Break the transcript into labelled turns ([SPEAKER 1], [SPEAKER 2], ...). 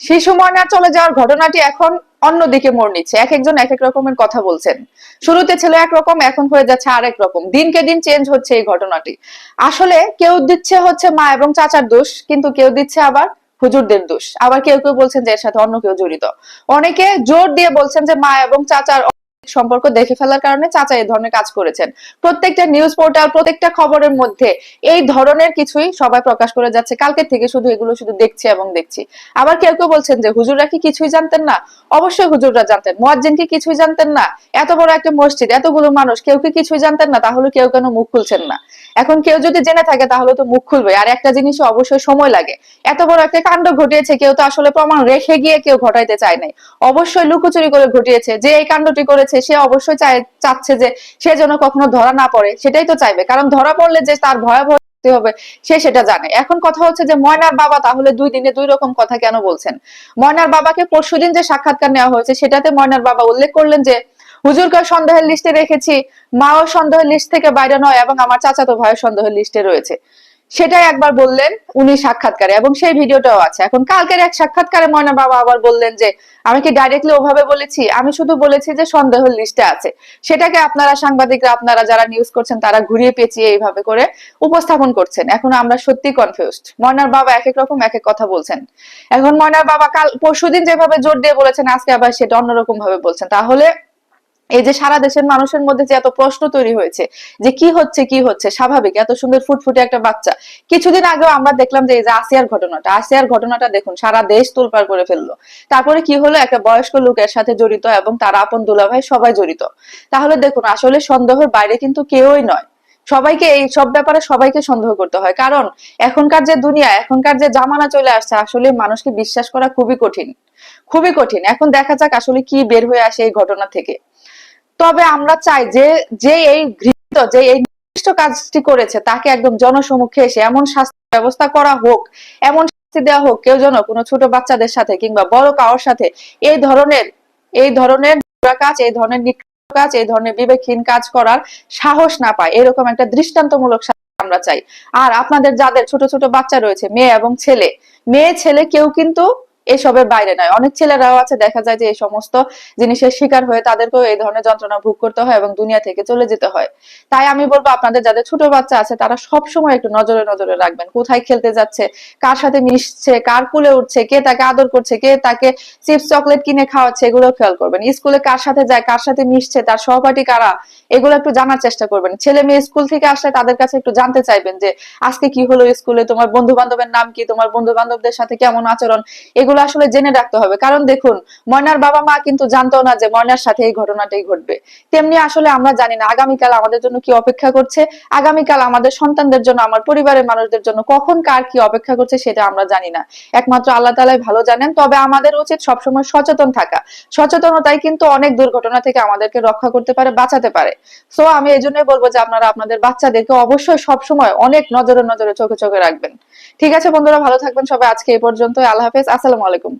[SPEAKER 1] শিশু ময়না চলে যাওয়ার ঘটনাটি এখন অন্যদিকে মোড় নিচ্ছে। এক একজন এক এক রকমের কথা বলছেন। শুরুতে ছিল একরকম এখন হয়ে যাচ্ছে আরেক রকম। দিনকে দিন চেঞ্জ হচ্ছে এই ঘটনাটি। আসলে কেউ দিচ্ছে হচ্ছে মা এবং চাচার দোষ, কিন্তু কেউ দিচ্ছে আবার হুজুরদের দোষ। আবার কেউ কেউ বলছেন যে এর সাথে অন্য কেউ জড়িত। অনেকে জোর দিয়ে বলছেন যে মা এবং চাচার সম্পর্ক দেখে ফেলার কারণে চাচা এই ধরনের কাজ করেছেন। প্রত্যেকটা নিউজ পোর্টাল প্রত্যেকটা খবরের মধ্যে এই ধরনের কিছুই সবাই প্রকাশ করে যাচ্ছে। কালকে থেকে শুধু এগুলো শুধু দেখছি এবং দেখছি। আবার কেউ কেউ বলছেন যে, হুজুররা কি কিছুই জানতেন না? অবশ্যই হুজুররা জানতেন। মুয়াজ্জিন কি কিছুই জানতেন না? এত বড় একটা মসজিদ, এতগুলো মানুষ, কেউ কি কিছুই জানতেন না? তাহলে কেউ কেন মুখ খুলছেন না? এখন কেউ যদি জেনে থাকে, তাহলে তো মুখ খুলবে। আর একটা জিনিস অবশ্যই সময় লাগে। এত বড় একটা কাণ্ড ঘটিয়েছে, কেউ তো আসলে প্রমাণ রেখে গিয়ে কেউ ঘটাইতে চায় নাই। অবশ্যই লুকোচুরি করে ঘটিয়েছে। যে এই কাণ্ডটি করেছে সে অবশ্যই চাচ্ছে যে সে যেন কখনো ধরা না পড়ে, সেটাই তো চাইবে। কারণ ধরা পড়লে যে তার ভয়াবহ হবে, সে সেটা জানে। এখন কথা হচ্ছে যে ময়নার বাবা তাহলে দুই দিনে দুই রকম কথা কেন বলছেন? ময়নার বাবাকে পরশুদিন যে সাক্ষাৎকার নেওয়া হয়েছে, সেটাতে ময়নার বাবা উল্লেখ করলেন যে হুজুরকে সন্দেহের লিস্টে রেখেছি, মাও সন্দেহের লিস্ট থেকে বাইরে নয় এবং আমার চাচাতো ভাইয়ের সন্দেহের লিস্টে রয়েছে। সেটাই একবার বললেন উনি সাক্ষাৎকারে, এবং সেই ভিডিওটাও আছে। এখন কালকের এক সাক্ষাৎকারে ময়না বাবা আবার বললেন যে, আমি কি ডাইরেক্টলি ওভাবে বলেছি? আমি শুধু বলেছি যে, সন্দেহের লিস্টে আছে। সেটাকে আপনারা সাংবাদিকরা, আপনারা যারা নিউজ করছেন, তারা ঘুরিয়ে পেঁচিয়ে এইভাবে করে উপস্থাপন করছেন। এখন আমরা সত্যি কনফিউজড ময়নার বাবা এক এক রকম, এক এক কথা বলছেন। এখন ময়নার বাবা কাল, পরশুদিন যেভাবে জোর দিয়ে বলেছেন, আজকে আবার সেটা অন্যরকম ভাবে বলছেন। তাহলে এই যে সারা দেশের মানুষের মধ্যে যে এত প্রশ্ন তৈরি হয়েছে, যে কি হচ্ছে কি হচ্ছে, স্বাভাবিক, এত সুন্দর ফুটফুটে একটা বাচ্চা। কিছুদিন আগেও আমরা দেখলাম যে এই যে আসিয়ার ঘটনাটা আসিয়ার ঘটনাটা দেখুন, সারা দেশ তোলপাড় করে ফেলল। তারপরে কি হলো? একটা বয়স্ক লোকের সাথে জড়িত এবং তার আপন দুলাভাই সবাই জড়িত। তাহলে দেখুন, আসলে সন্দেহের বাইরে কিন্তু কেউই নয়। সবাইকে এই সব ব্যাপারে সবাইকে সন্দেহ করতে হয়। কারণ এখনকার যে দুনিয়া, এখনকার যে জামানা চলে আসছে, আসলে মানুষকে বিশ্বাস করা খুবই কঠিন। খুবই কঠিন। এখন দেখা যাক আসলে কি বের হয়ে আসে এই ঘটনা থেকে। তবে আমরা চাই যে যে এই ঘৃণিত, যে এই নির্দিষ্ট কাজটি করেছে, তাকে একদম জনসমক্ষে এসে এমন শাস্তি ব্যবস্থা করা হোক, এমন শাস্তি দেওয়া হোক, কেউ যেন কোনো ছোট বাচ্চাদের সাথে কিংবা বড় কারোর সাথে এই ধরনের এই ধরনের কাজ, এই ধরনের কাজ, এই ধরনের বিবেকহীন কাজ করার সাহস না পায়, এরকম একটা দৃষ্টান্তমূলক আমরা চাই। আর আপনাদের যাদের ছোট ছোট বাচ্চা রয়েছে, মেয়ে এবং ছেলে, মেয়ে, ছেলে কেউ কিন্তু এসবের বাইরে নয়। অনেক ছেলেরাও আছে, দেখা যায় যে এই সমস্ত জিনিসের শিকার হয়ে তাদেরকেও এই ধরনের যন্ত্রণা ভোগ করতে হয় এবং দুনিয়া থেকে চলে যেতে হয়। তাই আমি বলব, আপনাদের যাদের ছোট বাচ্চা আছে, তারা সব সময় একটু নজরে নজরে রাখবেন। কোথায় খেলতে যাচ্ছে, কার সাথে মিশছে, কার কুলে উঠছে, কে তাকে আদর করছে, কে তাকে চিপস চকলেট কিনে খাওয়াচ্ছে এগুলো খেয়াল করবেন। স্কুলে কার সাথে যায়, কার সাথে মিশছে, তার সহপাঠী কারা, এগুলো একটু জানার চেষ্টা করবেন। ছেলে মেয়ে স্কুল থেকে আসলে তাদের কাছে একটু জানতে চাইবেন যে, আজকে কি হলো স্কুলে, তোমার বন্ধু বান্ধবের নাম কি, তোমার বন্ধু বান্ধবদের সাথে কেমন আচরণ এগুলো আসলে জেনে রাখতে হবে। কারণ দেখুন, ময়নার বাবা মা কিন্তু জানতো না যে ময়নার সাথে এই ঘটনাটাই ঘটবে। তেমনি আসলে আমরা জানি না আগামীকাল আমাদের জন্য কি অপেক্ষা করছে। আগামীকাল আমাদের সন্তানদের জন্য, আমার পরিবারের মানুষদের জন্য কখন কার কি অপেক্ষা করছে সেটা আমরা জানি না। একমাত্র আল্লাহ তালাই ভালো জানেন, তবে আমাদের উচিত সবসময় সচেতন থাকা। সচেতনতাই কিন্তু অনেক দুর্ঘটনা থেকে আমাদেরকে রক্ষা করতে পারে, বাঁচাতে পারে। সো আমি এই জন্যই বলব যে আপনারা আপনাদের বাচ্চাদেরকে অবশ্যই সবসময় অনেক নজরে নজরে চোখে চোখে রাখবেন। ঠিক আছে বন্ধুরা, ভালো থাকবেন সবাই। আজকে এই পর্যন্ত আল্লাহ হাফেজ। আসসালামু আলাইকুম।